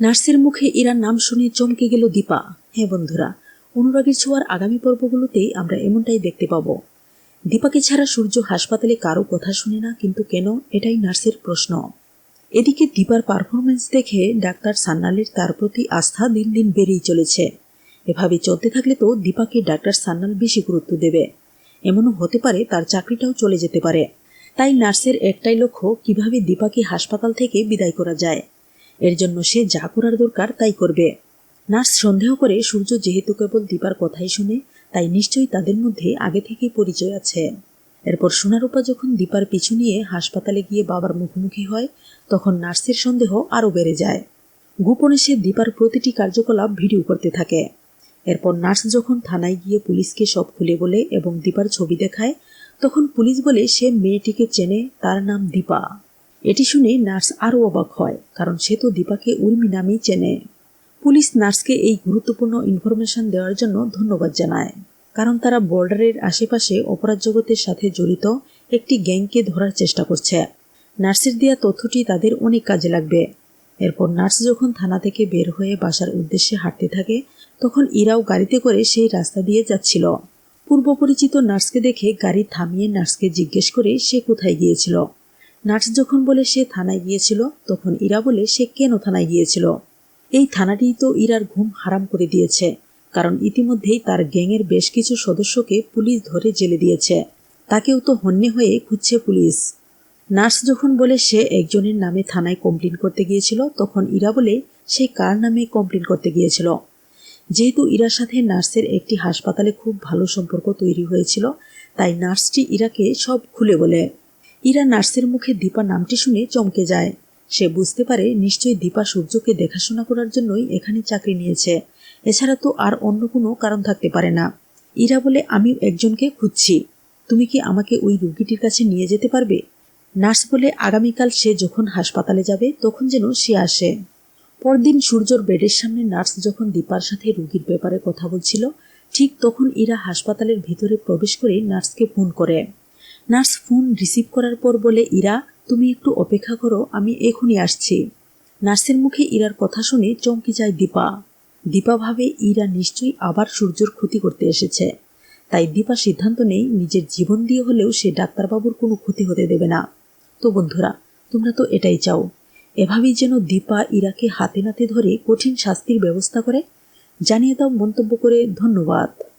নার্সের মুখে ইরার নাম শুনে চমকে গেল দীপা। হ্যাঁ বন্ধুরা, অনুরাগের ছোঁয়ার আগামী পর্বগুলোতেই আমরা এমনটাই দেখতে পাবো। দীপাকে ছাড়া সূর্য হাসপাতালে কারও কথা শুনে না, কিন্তু কেন, এটাই নার্সের প্রশ্ন। এদিকে দীপার পারফরমেন্স দেখে ডাক্তার সান্নালের তার প্রতি আস্থা দিন দিন বেড়েই চলেছে। এভাবে চলতে থাকলে তো দীপাকে ডাক্তার সান্নাল বেশি গুরুত্ব দেবে। এমনও হতে পারে তার চাকরিটাও চলে যেতে পারে। তাই নার্সের একটাই লক্ষ্য, কীভাবে দীপাকে হাসপাতাল থেকে বিদায় করা যায়। এর জন্য সে যা করার দরকার তাই করবে। নার্স সন্দেহ করে সূর্য যেহেতু কেবল দীপার কথাই শুনে, তাই নিশ্চয়ই তাদের মধ্যে আগে থেকেই পরিচয় আছে। এরপর সোনারূপা যখন দীপার পিছু নিয়ে হাসপাতালে গিয়ে বাবার মুখোমুখি হয়, তখন নার্সের সন্দেহ আরও বেড়ে যায়। গোপনে সে দীপার প্রতিটি কার্যকলাপ ভিডিও করতে থাকে। এরপর নার্স যখন থানায় গিয়ে পুলিশকে সব খুলে বলে এবং দীপার ছবি দেখায়, তখন পুলিশ বলে সে মেয়েটিকে চেনে, তার নাম দীপা। এটি শুনে নার্স আরও অবাক হয়, কারণ সে তো দীপাকে উর্মি নামেই চেনে। পুলিশ নার্সকে এই গুরুত্বপূর্ণ ইনফরমেশন দেওয়ার জন্য ধন্যবাদ জানায়, কারণ তারা বর্ডারের আশেপাশে অপরাধ জগতের সাথে জড়িত একটি গ্যাংকে ধরার চেষ্টা করছে। নার্সের দেওয়া তথ্যটি তাদের অনেক কাজে লাগবে। এরপর নার্স যখন থানা থেকে বের হয়ে বাসার উদ্দেশ্যে হাঁটতে থাকে, তখন ইরাও গাড়িতে করে সেই রাস্তা দিয়ে যাচ্ছিল। পূর্ব পরিচিত নার্সকে দেখে গাড়ি থামিয়ে নার্সকে জিজ্ঞেস করে সে কোথায় গিয়েছিল। নার্স যখন বলে সে থানায় গিয়েছিল, তখন ইরা বলে সে কেন থানায় গিয়েছিল? এই থানাটিই তো ইরার ঘুম হারাম করে দিয়েছে, কারণ ইতিমধ্যেই তার গ্যাংয়ের বেশ কিছু সদস্যকে পুলিশ ধরে জেলে দিয়েছে। তাকেও তো হন্যে হয়ে খুঁজছে পুলিশ। নার্স যখন বলে সে একজনের নামে থানায় কমপ্লেন করতে গিয়েছিল, তখন ইরা বলে সে কার নামে কমপ্লেন করতে গিয়েছিল? যেহেতু ইরার সাথে নার্সের একটি হাসপাতালে খুব ভালো সম্পর্ক তৈরি হয়েছিল, তাই নার্সটি ইরাকে সব খুলে বলে। ইরা নার্সের মুখে দীপা নামটি শুনে চমকে যায়। সে বুঝতে পারে নিশ্চয়ই দীপা সূর্যকে দেখাশোনা করার জন্যই এখানে চাকরি নিয়েছে। এছাড়া তো আর অন্য কোনো কারণ থাকতে পারে না। ইরা বলে আমি একজনকে খুঁজছি। তুমি কি আমাকে ওই রুগীটির কাছে নিয়ে যেতে পারবে? নার্স বলে, আগামীকাল সে যখন হাসপাতালে যাবে, তখন যেন সে আসে। পরদিন সূর্যর বেডের সামনে নার্স যখন দীপার সাথে রুগীর ব্যাপারে কথা বলছিল, ঠিক তখন ইরা হাসপাতালের ভিতরে প্রবেশ করে নার্সকে ফোন করে। নার্স ফোন রিসিভ করার পর বলে, ইরা, তুমি একটু অপেক্ষা করো, আমি এখনই আসছি। নার্সের মুখে ইরার কথা শুনে চমকে যায় দীপা। দীপা ভাবে ইরা নিশ্চয়ই আবার সূর্যর ক্ষতি করতে এসেছে। তাই দীপা সিদ্ধান্ত নেই নিজের জীবন দিয়ে হলেও সে ডাক্তারবাবুর কোনো ক্ষতি হতে দেবে না। তো বন্ধুরা, তোমরা তো এটাই চাও, এভাবেই যেন দীপা ইরাকে হাতে নাতে ধরে কঠিন শাস্তির ব্যবস্থা করে? জানিয়ে দাও মন্তব্য করে ধন্যবাদ।